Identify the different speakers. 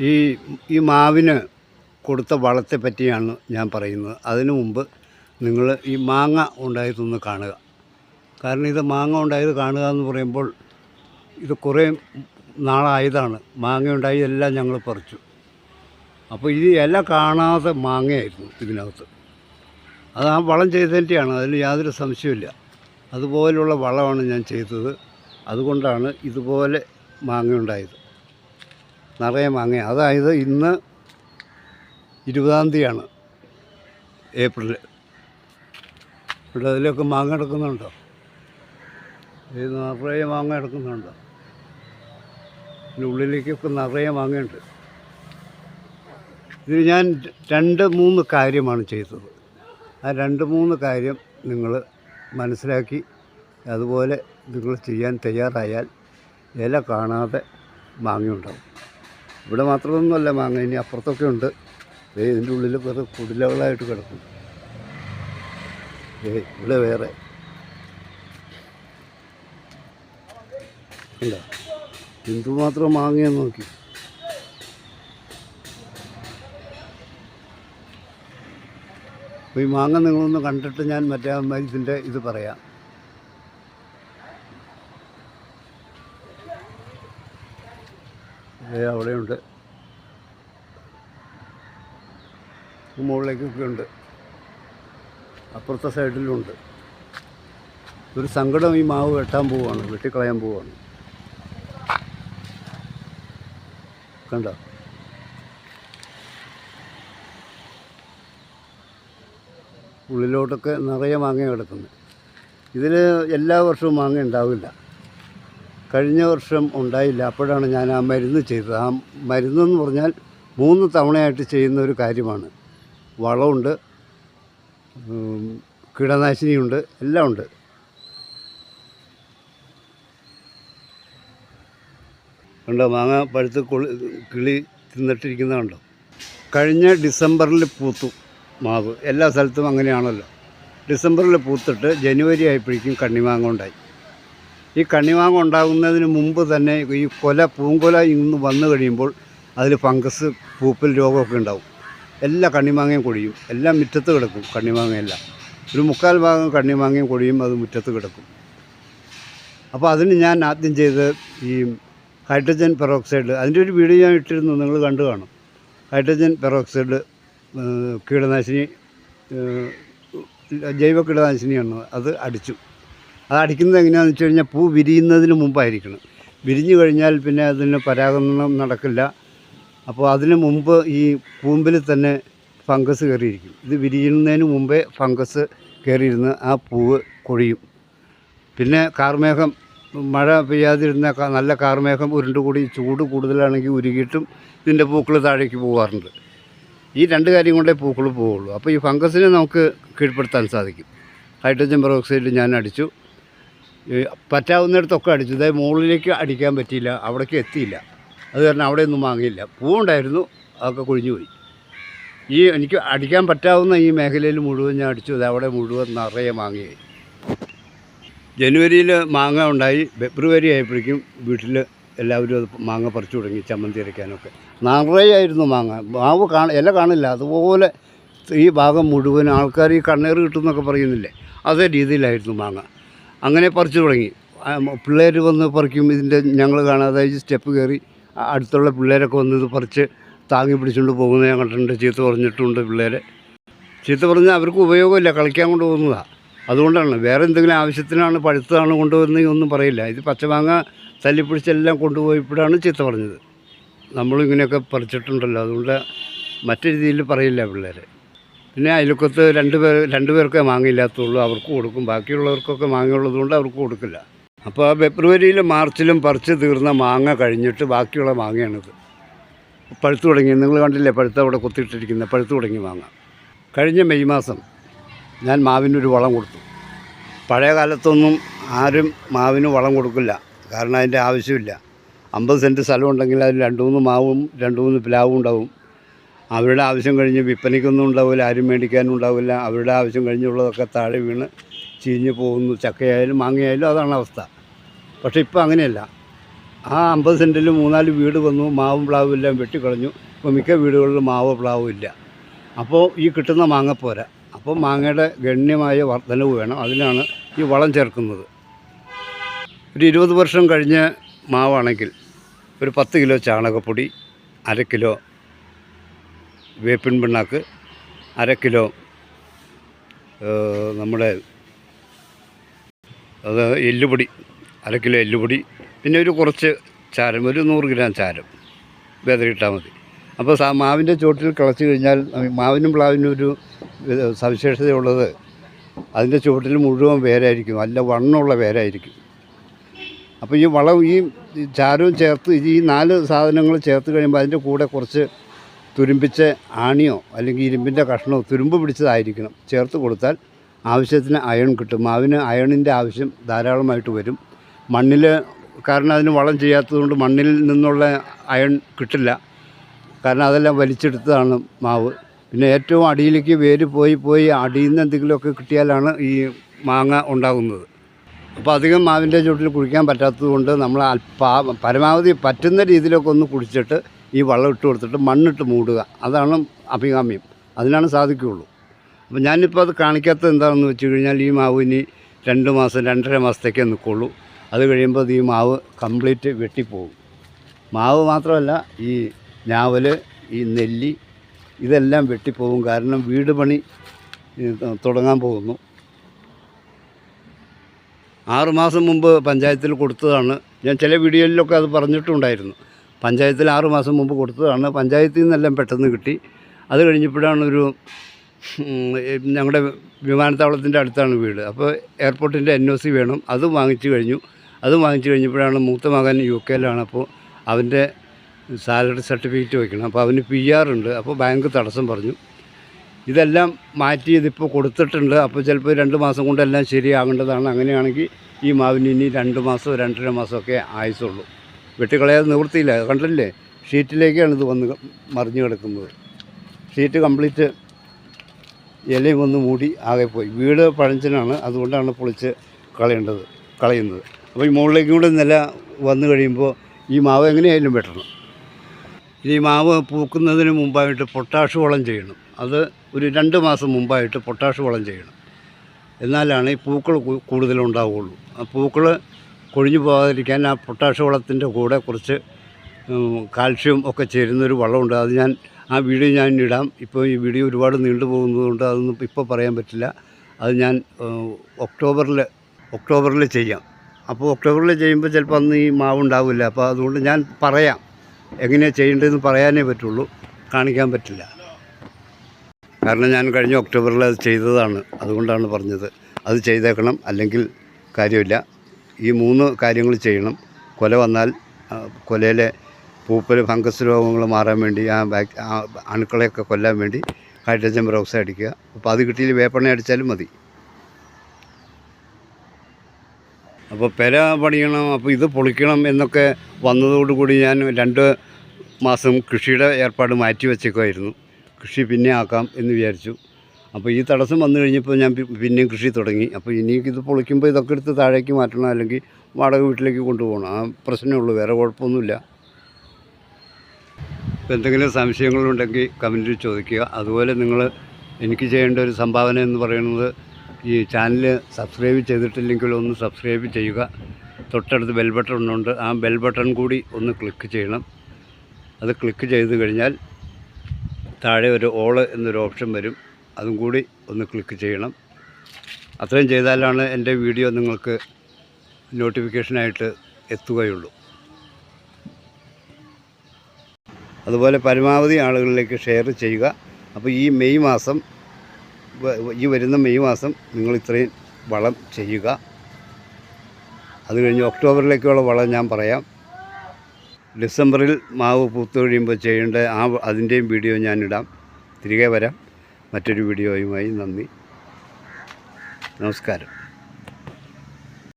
Speaker 1: ഈ ഈ മാവിന് കൊടുത്ത വളത്തെ പറ്റിയാണ് ഞാൻ പറയുന്നത്. അതിനു മുമ്പ് നിങ്ങൾ ഈ മാങ്ങ ഉണ്ടായതൊന്ന് കാണുക. കാരണം ഇത് മാങ്ങ ഉണ്ടായത് കാണുക എന്ന് പറയുമ്പോൾ ഇത് കുറേ നാളായതാണ്. മാങ്ങ ഉണ്ടായി എല്ലാം ഞങ്ങൾ പറിച്ചു. അപ്പോൾ ഇത് ഇല കാണാതെ മാങ്ങയായിരുന്നു ഇതിനകത്ത്. അത് ആ വളം ചെയ്തതിന്റെയാണ്. അതിൽ യാതൊരു സംശയമില്ല അതുപോലുള്ള വളമാണ് ഞാൻ ചെയ്തത്. അതുകൊണ്ടാണ് ഇതുപോലെ മാങ്ങ ഉണ്ടായത് നിറയെ മാങ്ങ. അതായത് ഇന്ന് ഇരുപതാം തീയതിയാണ് ഏപ്രിൽ. ഇവിടെ അതിലൊക്കെ മാങ്ങ എടുക്കുന്നുണ്ടോ? ഇത് നിറയെ മാങ്ങ എടുക്കുന്നുണ്ടോ? ഇതിന്റെ ഉള്ളിലേക്കൊക്കെ നിറയെ മാങ്ങയുണ്ട്. ഇതിൽ ഞാൻ രണ്ട് മൂന്ന് കാര്യമാണ് ചെയ്തത്. ആ രണ്ട് മൂന്ന് കാര്യം നിങ്ങൾ മനസ്സിലാക്കി അതുപോലെ നിങ്ങൾ ചെയ്യാൻ തയ്യാറായാൽ ഇല കാണാതെ മാങ്ങയുണ്ടാവും. ഇവിടെ മാത്രമൊന്നുമല്ല മാങ്ങ ഇനി അപ്പുറത്തൊക്കെ ഉണ്ട്. ഇതിന്റെ ഉള്ളിൽ വേറെ കുടിലകളായിട്ട് കിടക്കും ഇവിടെ വേറെ. ഇല്ല എന്തുമാത്രം മാങ്ങയെന്ന് നോക്കി. അപ്പോൾ ഈ മാങ്ങ നിങ്ങളൊന്ന് കണ്ടിട്ട് ഞാൻ മറ്റേ ഇതിന്റെ ഇത് പറയാം. അവിടെയുണ്ട്. മുകളിലേക്കൊക്കെ ഉണ്ട് അപ്പുറത്തെ സൈഡിലുണ്ട്. ഒരു സങ്കടം ഈ മാവ് വെട്ടാൻ പോവുകയാണ് വെട്ടിക്കളയാൻ പോവുകയാണ് കണ്ട? ഉള്ളിലോട്ടൊക്കെ നിറയെ മാങ്ങ കിടക്കുന്നു ഇതിൽ എല്ലാ വർഷവും മാങ്ങ ഉണ്ടാവില്ല. കഴിഞ്ഞ വർഷം ഉണ്ടായില്ല. അപ്പോഴാണ് ഞാൻ ആ മരുന്ന് ചെയ്തത്. ആ മരുന്നെന്ന് പറഞ്ഞാൽ മൂന്ന് തവണയായിട്ട് ചെയ്യുന്ന ഒരു കാര്യമാണ്. വളമുണ്ട്. കീടനാശിനിയുണ്ട്. എല്ലാം ഉണ്ട്. കണ്ടോ മാങ്ങ പഴുത്ത് കൊളി കിളി തിന്നിട്ടിരിക്കുന്നതുണ്ടോ കഴിഞ്ഞ ഡിസംബറിൽ പൂത്തു മാവ്. എല്ലാ സ്ഥലത്തും അങ്ങനെയാണല്ലോ. ഡിസംബറിൽ പൂത്തിട്ട് ജനുവരി ആയപ്പോഴേക്കും കണ്ണിമാങ്ങ ഉണ്ടായി. ഈ കണ്ണിമാങ്ങ ഉണ്ടാകുന്നതിന് മുമ്പ് തന്നെ ഈ കൊല പൂങ്കൊല ഇന്ന് വന്നു കഴിയുമ്പോൾ അതിൽ ഫംഗസ് പൂപ്പൽ രോഗമൊക്കെ ഉണ്ടാവും. എല്ലാ കണ്ണിമാങ്ങയും കൊഴിയും. എല്ലാം മുറ്റത്ത് കിടക്കും കണ്ണിമാങ്ങയെല്ലാം. ഒരു മുക്കാൽ ഭാഗം കണ്ണിമാങ്ങയും കൊഴിയും അത് മുറ്റത്ത് കിടക്കും. അപ്പോൾ അതിന് ഞാൻ ആദ്യം ചെയ്ത് ഈ ഹൈഡ്രജൻ പെറോക്സൈഡ് അതിന്റെ ഒരു വീഡിയോ ഞാൻ ഇട്ടിരുന്നു നിങ്ങൾ കണ്ടു കാണും. ഹൈഡ്രജൻ പെറോക്സൈഡ് കീടനാശിനി ജൈവ കീടനാശിനിയാണ്. അത് അടിച്ചു. അത് അടിക്കുന്നത് എങ്ങനെയാണെന്ന് വെച്ച് കഴിഞ്ഞാൽ പൂ വിരിയുന്നതിന് മുമ്പായിരിക്കണം. വിരിഞ്ഞു കഴിഞ്ഞാൽ പിന്നെ അതിന് പരാഗമനം നടക്കില്ല. അപ്പോൾ അതിന് മുമ്പ് ഈ പൂമ്പിൽ തന്നെ ഫംഗസ് കയറിയിരിക്കും. ഇത് വിരിയുന്നതിന് മുമ്പേ ഫംഗസ് കയറിയിരുന്ന് ആ പൂവ് കൊഴിയും. പിന്നെ കാർമേഘം മഴ പെയ്യാതിരുന്ന നല്ല കാർമേഘം ഉരുണ്ടുകൂടി ചൂട് കൂടുതലാണെങ്കിൽ ഉരുകിയിട്ടും ഇതിന്റെ പൂക്കൾ താഴേക്ക് പോകാറുണ്ട് ഈ രണ്ട് കാര്യം കൊണ്ടേ പൂക്കൾ പോവുള്ളൂ. അപ്പോൾ ഈ ഫംഗസിനെ നമുക്ക് കീഴ്പ്പെടുത്താൻ സാധിക്കും. ഹൈഡ്രജൻ പെറോക്സൈഡ് ഞാൻ അടിച്ചു. പറ്റാവുന്നിടത്തൊക്കെ അടിച്ചു. അതായത് മുകളിലേക്ക് അടിക്കാൻ പറ്റിയില്ല. അവിടേക്ക് എത്തിയില്ല. അത് കാരണം അവിടെയൊന്നും വാങ്ങിയില്ല. പൂവുണ്ടായിരുന്നു. അതൊക്കെ കൊഴിഞ്ഞു പോയി ഈ എനിക്ക് അടിക്കാൻ പറ്റാവുന്ന ഈ മേഖലയിൽ മുഴുവൻ ഞാൻ അടിച്ചു. അത് അവിടെ മുഴുവൻ നിറയെ മാങ്ങയായി. ജനുവരിയിൽ മാങ്ങ ഉണ്ടായി. ഫെബ്രുവരി ആയപ്പോഴേക്കും വീട്ടിൽ എല്ലാവരും അത് മാങ്ങ പറിച്ചു തുടങ്ങി ചമ്മന്തി അരയ്ക്കാനൊക്കെ. നിറയായിരുന്നു മാങ്ങ. മാവ് കാണ ഇല കാണില്ല. അതുപോലെ ഈ ഭാഗം മുഴുവൻ ആൾക്കാർ ഈ കണ്ണേറ് കിട്ടുമെന്നൊക്കെ പറയുന്നില്ലേ? അതേ രീതിയിലായിരുന്നു മാങ്ങ. അങ്ങനെ പറിച്ചു തുടങ്ങി. പിള്ളേർ വന്ന് പറിക്കും. ഇതിന്റെ ഞങ്ങൾ കാണാതെ സ്റ്റെപ്പ് കയറി. അടുത്തുള്ള പിള്ളേരൊക്കെ വന്ന് ഇത് പറിച്ച് താങ്ങി പിടിച്ചുകൊണ്ട് പോകുന്നത് ഞാൻ കണ്ടിട്ടുണ്ട്. ചീത്ത പറഞ്ഞിട്ടുണ്ട് പിള്ളേരെ. ചീത്ത പറഞ്ഞാൽ അവർക്ക് ഉപയോഗമില്ല. കളിക്കാൻ കൊണ്ട് കൊണ്ടുപോകുന്നതാണ് അതുകൊണ്ടാണ്. വേറെ എന്തെങ്കിലും ആവശ്യത്തിനാണ് പഴുത്തതാണ് കൊണ്ടുവരുന്നത് ഒന്നും പറയില്ല. ഇത് പച്ചമാങ്ങ തല്ലിപ്പിടിച്ചെല്ലാം കൊണ്ടുപോയപ്പോഴാണ് ചീത്ത പറഞ്ഞത്. നമ്മളിങ്ങനെയൊക്കെ പറിച്ചിട്ടുണ്ടല്ലോ. അതുകൊണ്ട് മറ്റു രീതിയിൽ പറയില്ല പിള്ളേരെ. പിന്നെ അയൽക്കത്ത് രണ്ട് പേർ രണ്ട് പേർക്കേ മാങ്ങയില്ലാത്തുള്ളൂ. അവർക്ക് കൊടുക്കും. ബാക്കിയുള്ളവർക്കൊക്കെ മാങ്ങയുള്ളതുകൊണ്ട് അവർക്ക് കൊടുക്കില്ല. അപ്പോൾ ഫെബ്രുവരിയിലും മാർച്ചിലും പറിച്ച് തീർന്ന മാങ്ങ കഴിഞ്ഞിട്ട് ബാക്കിയുള്ള മാങ്ങയാണിത്. പഴുത്തു തുടങ്ങി. നിങ്ങൾ കണ്ടില്ലേ പഴുത്ത അവിടെ കൊത്തിയിട്ടിരിക്കുന്ന പഴുത്തു തുടങ്ങി മാങ്ങ. കഴിഞ്ഞ മെയ് മാസം ഞാൻ മാവിനൊരു വളം കൊടുത്തു. പഴയ കാലത്തൊന്നും ആരും മാവിന് വളം കൊടുക്കില്ല. കാരണം അതിന്റെ ആവശ്യമില്ല. അമ്പത് സെന്റ് സ്ഥലമുണ്ടെങ്കിൽ അതിൽ രണ്ട് മൂന്ന് മാവും രണ്ട് മൂന്ന് പ്ലാവും ഉണ്ടാവും. അവരുടെ ആവശ്യം കഴിഞ്ഞ് വിൽപ്പനയ്ക്കൊന്നും ഉണ്ടാവില്ല ആരും മേടിക്കാനും ഉണ്ടാവില്ല അവരുടെ ആവശ്യം കഴിഞ്ഞുള്ളതൊക്കെ താഴെ വീണ് ചീഞ്ഞ് പോകുന്നു. ചക്കയായാലും മാങ്ങയായാലും അതാണ് അവസ്ഥ. പക്ഷേ ഇപ്പോൾ അങ്ങനെയല്ല. ആ അമ്പത് സെന്റിൽ മൂന്നാൽ വീട് വന്നു മാവും പ്ലാവും എല്ലാം വെട്ടിക്കളഞ്ഞു. ഇപ്പോൾ മിക്ക വീടുകളിലും മാവോ പ്ലാവോ ഇല്ല. അപ്പോൾ ഈ കിട്ടുന്ന മാങ്ങ പോരാ. അപ്പോൾ മാങ്ങയുടെ ഗണ്യമായ വർധനവ് വേണം. അതിനാണ് ഈ വളം ചേർക്കുന്നത്. ഒരു ഇരുപത് വർഷം കഴിഞ്ഞ് മാവാണെങ്കിൽ ഒരു പത്ത് കിലോ ചാണകപ്പൊടി അര കിലോ വേപ്പിൻ പിണ്ണാക്ക് അര കിലോ നമ്മുടെ അത് എല്ലുപൊടി അര കിലോ എല്ലുപൊടി പിന്നെ ഒരു കുറച്ച് ചാരം ഒരു നൂറ് ഗ്രാം ചാരം വെതറിയിട്ടാൽ മതി. അപ്പോൾ സാ മാവിന്റെ ചുവട്ടിൽ കിളച്ച് കഴിഞ്ഞാൽ മാവിനും പ്ലാവിനും ഒരു സവിശേഷതയുള്ളത് അതിന്റെ ചുവട്ടിൽ മുഴുവൻ വേരായിരിക്കും നല്ല വണ്ണമുള്ള വേരായിരിക്കും. അപ്പോൾ ഈ വളം ഈ ചാരവും ചേർത്ത് ഈ നാല് സാധനങ്ങൾ ചേർത്ത് കഴിയുമ്പോൾ അതിന്റെ കൂടെ കുറച്ച് തുരുമ്പിച്ച ആണിയോ അല്ലെങ്കിൽ ഇരുമ്പിന്റെ കഷ്ണമോ തുരുമ്പ് പിടിച്ചതായിരിക്കണം. ചേർത്ത് കൊടുത്താൽ ആവശ്യത്തിന് അയൺ കിട്ടും. മാവിന് അയണിന്റെ ആവശ്യം ധാരാളമായിട്ട് വരും. മണ്ണിൽ കാരണം അതിന് വളം ചെയ്യാത്തതുകൊണ്ട് മണ്ണിൽ നിന്നുള്ള അയൺ കിട്ടില്ല. കാരണം അതെല്ലാം വലിച്ചെടുത്തതാണ് മാവ്. പിന്നെ ഏറ്റവും അടിയിലേക്ക് വേര് പോയി പോയി അടിയിൽ നിന്ന് എന്തെങ്കിലുമൊക്കെ കിട്ടിയാലാണ് ഈ മാങ്ങ ഉണ്ടാകുന്നത്. അപ്പോൾ അധികം മാവിന്റെ ചുവട്ടിൽ കുടിക്കാൻ പറ്റാത്തത് കൊണ്ട് നമ്മൾ പരമാവധി പറ്റുന്ന രീതിയിലൊക്കെ ഒന്ന് കുഴിച്ചിട്ട് ഈ വള്ളം ഇട്ട് കൊടുത്തിട്ട് മണ്ണിട്ട് മൂടുക. അതാണ് അഭികാമ്യം. അതിനാണ് സാധിക്കുകയുള്ളൂ. അപ്പം ഞാനിപ്പോൾ അത് കാണിക്കാത്തത് എന്താണെന്ന് വെച്ച് കഴിഞ്ഞാൽ ഈ മാവ് ഇനി രണ്ട് മാസം രണ്ടര മാസത്തേക്കേ നിൽക്കുള്ളൂ. അത് കഴിയുമ്പോൾ ഈ മാവ് കംപ്ലീറ്റ് വെട്ടിപ്പോകും. മാവ് മാത്രമല്ല ഈ ഞാവൽ ഈ നെല്ലി ഇതെല്ലാം വെട്ടിപ്പോകും. കാരണം വീട് പണി തുടങ്ങാൻ പോകുന്നു. ആറുമാസം മുമ്പ് പഞ്ചായത്തിൽ കൊടുത്തതാണ്. ഞാൻ ചില വീഡിയോയിലൊക്കെ അത് പറഞ്ഞിട്ടുണ്ടായിരുന്നു. പഞ്ചായത്തിൽ ആറു മാസം മുമ്പ് കൊടുത്തതാണ്. പഞ്ചായത്തിൽ നിന്നെല്ലാം പെട്ടെന്ന് കിട്ടി. അത് കഴിഞ്ഞപ്പോഴാണ് ഒരു ഞങ്ങളുടെ വിമാനത്താവളത്തിന്റെ അടുത്താണ് വീട്. അപ്പോൾ എയർപോർട്ടിന്റെ എൻ ഒ സി വേണം. അതും വാങ്ങിച്ചു കഴിഞ്ഞു. അതും വാങ്ങിച്ചു കഴിഞ്ഞപ്പോഴാണ് മൂത്ത മകൻ യു കെയിലാണ്. അപ്പോൾ അവന്റെ സാലറി സർട്ടിഫിക്കറ്റ് വയ്ക്കണം. അപ്പോൾ അവന് പി ആർ ഉണ്ട്. അപ്പോൾ ബാങ്ക് തടസ്സം പറഞ്ഞു. ഇതെല്ലാം മാറ്റി ഇതിപ്പോൾ കൊടുത്തിട്ടുണ്ട്. അപ്പോൾ ചിലപ്പോൾ രണ്ട് മാസം കൊണ്ടെല്ലാം ശരിയാകേണ്ടതാണ്. അങ്ങനെയാണെങ്കിൽ ഈ മാവിന് ഇനി രണ്ട് മാസം രണ്ടര മാസമൊക്കെ ആയുസുള്ളൂ വെട്ടിക്കളയാതെ നിവൃത്തിയില്ല. കണ്ടില്ലേ ഷീറ്റിലേക്കാണ് ഇത് വന്ന് മറിഞ്ഞു കിടക്കുന്നത്. ഷീറ്റ് കംപ്ലീറ്റ് ഇലയും വന്ന് മൂടി ആകെ പോയി. വീട് പഴഞ്ചനാണ്. അതുകൊണ്ടാണ് പൊളിച്ച് കളയേണ്ടത് കളയുന്നത്. അപ്പോൾ ഈ മുകളിലേക്കും കൂടെ നില വന്നു കഴിയുമ്പോൾ ഈ മാവ് എങ്ങനെയായാലും വെട്ടണം. ഇനി മാവ് പൂക്കുന്നതിന് മുമ്പായിട്ട് പൊട്ടാഷ് വളം ചെയ്യണം. അത് ഒരു രണ്ട് മാസം മുമ്പായിട്ട് പൊട്ടാഷ് വളം ചെയ്യണം. എന്നാലാണ് ഈ പൂക്കൾ കൂടുതലുണ്ടാവുകയുള്ളൂ ആ പൂക്കൾ കൊഴിഞ്ഞു പോകാതിരിക്കാൻ ആ പൊട്ടാഷ് വളത്തിന്റെ കൂടെ കുറച്ച് കാൽഷ്യം ഒക്കെ ചേരുന്നൊരു വളമുണ്ട്. അത് ഞാൻ ആ വീഡിയോ ഞാൻ ഇടാം. ഇപ്പോൾ ഈ വീഡിയോ ഒരുപാട് നീണ്ടു പോകുന്നതുകൊണ്ട് അതൊന്നും ഇപ്പോൾ പറയാൻ പറ്റില്ല. അത് ഞാൻ ഒക്ടോബറിൽ ഒക്ടോബറിൽ ചെയ്യാം. അപ്പോൾ ഒക്ടോബറിൽ ചെയ്യുമ്പോൾ ചിലപ്പോൾ അന്ന് ഈ മാവ് ഉണ്ടാവില്ല. അപ്പോൾ അതുകൊണ്ട് ഞാൻ പറയാം. എങ്ങനെയാണ് ചെയ്യേണ്ടതെന്ന് പറയാനേ പറ്റുള്ളൂ. കാണിക്കാൻ പറ്റില്ല. കാരണം ഞാൻ കഴിഞ്ഞ ഒക്ടോബറിൽ അത് ചെയ്തതാണ്. അതുകൊണ്ടാണ് പറഞ്ഞത്. അത് ചെയ്തേക്കണം. അല്ലെങ്കിൽ കാര്യമില്ല. ഈ മൂന്ന് കാര്യങ്ങൾ ചെയ്യണം. കൊല വന്നാൽ കൊലയിലെ പൂപ്പൽ ഫംഗസ് രോഗങ്ങൾ മാറാൻ വേണ്ടി ആ ബാക് അണുക്കളെയൊക്കെ കൊല്ലാൻ വേണ്ടി ഹൈഡ്രജൻ പെറോക്സൈഡ് അടിക്കുക. അപ്പോൾ അത് കിട്ടിയിൽ വേപ്പെണ്ണ അടിച്ചാലും മതി. അപ്പോൾ പെര പണിയണം അപ്പോൾ ഇത് പൊളിക്കണം എന്നൊക്കെ വന്നതോടുകൂടി ഞാൻ രണ്ട് മാസം കൃഷിയുടെ ഏർപ്പാട് മാറ്റി വെച്ചേക്കുമായിരുന്നു കൃഷി പിന്നെ ആക്കാം എന്ന് വിചാരിച്ചു. അപ്പോൾ ഈ തടസ്സം വന്നു കഴിഞ്ഞപ്പോൾ ഞാൻ പിന്നെയും കൃഷി തുടങ്ങി. അപ്പോൾ ഇനി ഇത് പൊളിക്കുമ്പോൾ ഇതൊക്കെ എടുത്ത് താഴേക്ക് മാറ്റണം അല്ലെങ്കിൽ വാടക വീട്ടിലേക്ക് കൊണ്ടുപോകണം. ആ പ്രശ്നമേ ഉള്ളൂ വേറെ കുഴപ്പമൊന്നുമില്ല. ഇപ്പോൾ എന്തെങ്കിലും സംശയങ്ങളുണ്ടെങ്കിൽ കമന്റിൽ ചോദിക്കുക. അതുപോലെ നിങ്ങൾ എനിക്ക് ചെയ്യേണ്ട ഒരു സംഭാവന എന്ന് പറയുന്നത് ഈ ചാനൽ സബ്സ്ക്രൈബ് ചെയ്തിട്ടില്ലെങ്കിൽ ഒന്ന് സബ്സ്ക്രൈബ് ചെയ്യുക. തൊട്ടടുത്ത് ബെൽ ബട്ടൺ ഉണ്ട്. ആ ബെൽ ബട്ടൺ കൂടി ഒന്ന് ക്ലിക്ക് ചെയ്യണം. അത് ക്ലിക്ക് ചെയ്ത് കഴിഞ്ഞാൽ താഴെ ഒരു ഓൾ എന്നൊരു ഓപ്ഷൻ വരും. അതും കൂടി ഒന്ന് ക്ലിക്ക് ചെയ്യണം. അത്രയും ചെയ്താലാണ് എന്റെ വീഡിയോ നിങ്ങൾക്ക് നോട്ടിഫിക്കേഷനായിട്ട് എത്തുകയുള്ളൂ. അതുപോലെ പരമാവധി ആളുകളിലേക്ക് ഷെയർ ചെയ്യുക. അപ്പോൾ ഈ മെയ് മാസം ഈ വരുന്ന മെയ് മാസം നിങ്ങൾ ഇത്രയും വളം ചെയ്യുക. അത് കഴിഞ്ഞ് ഒക്ടോബറിലേക്കുള്ള വളം ഞാൻ പറയാം. ഡിസംബറിൽ മാവ് പൂത്തു കഴിയുമ്പോൾ ചെയ്യേണ്ട ആ അതിന്റെയും വീഡിയോ ഞാനിടാം തിരികെ വരാം. മറ്റൊരു വീഡിയോയുമായി നന്ദി. നമസ്കാരം.